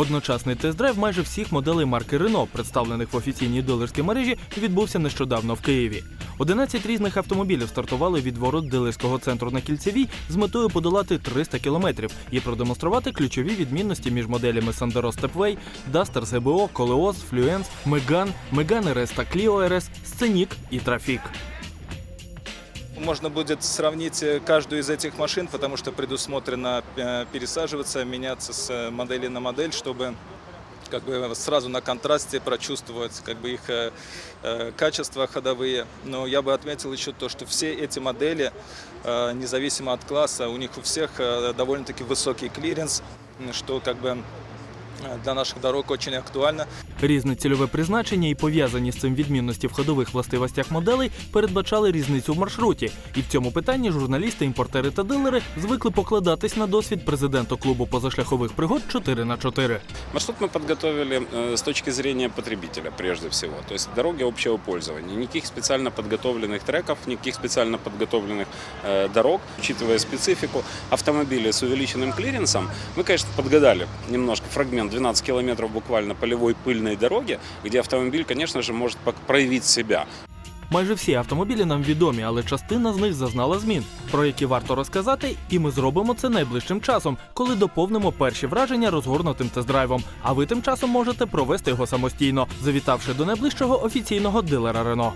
Одночасний тест-драйв майже всіх моделей марки Renault, представлених в офіційній дилерській мережі, відбувся нещодавно в Києві. 11 різних автомобілів стартували від ворот дилерського центру на Кільцевій з метою подолати 300 кілометрів і продемонструвати ключові відмінності між моделями Sandero Stepway, Duster CBO, Koleos, Fluence, Megane, Megane RS та Clio RS, Scenic і Trafic. Можно будет сравнить э, каждую из этих машин, потому что предусмотрено э, пересаживаться, меняться с э, модели на модель, чтобы как бы сразу на контрасте прочувствовать как бы их э, э, качества ходовые. Но я бы отметил еще то, что все эти модели, э, независимо от класса, у них у всех э, довольно-таки высокий клиренс, м, что как бы э, для наших дорог очень актуально. Різне цільове призначення і пов'язані з цим відмінності в ходових властивостях моделей передбачали різницю в маршруті. І в цьому питанні журналісти, імпортери та дилери звикли покладатись на досвід президента клубу позашляхових пригод 4 на 4 Маршрут мы подготовили э, с точки зрения потребителя прежде всего. То есть дороги общего пользования. Никаких специально подготовленных треков, никаких специально подготовленных э, дорог. Учитывая специфику автомобиля с увеличенным клиренсом, мы, конечно, подгадали немножко фрагмент 12 километров буквально полевой пыльной дороги, где автомобиль, конечно же, может проявить себя. Майже всі автомобілі нам відомі, але частина з них зазнала змін, про які варто розказати, і ми зробимо це найближчим часом, коли доповнимо перші враження розгорнутим тест-драйвом. А ви тим часом можете провести його самостійно, завітавши до найближчого офіційного дилера Рено.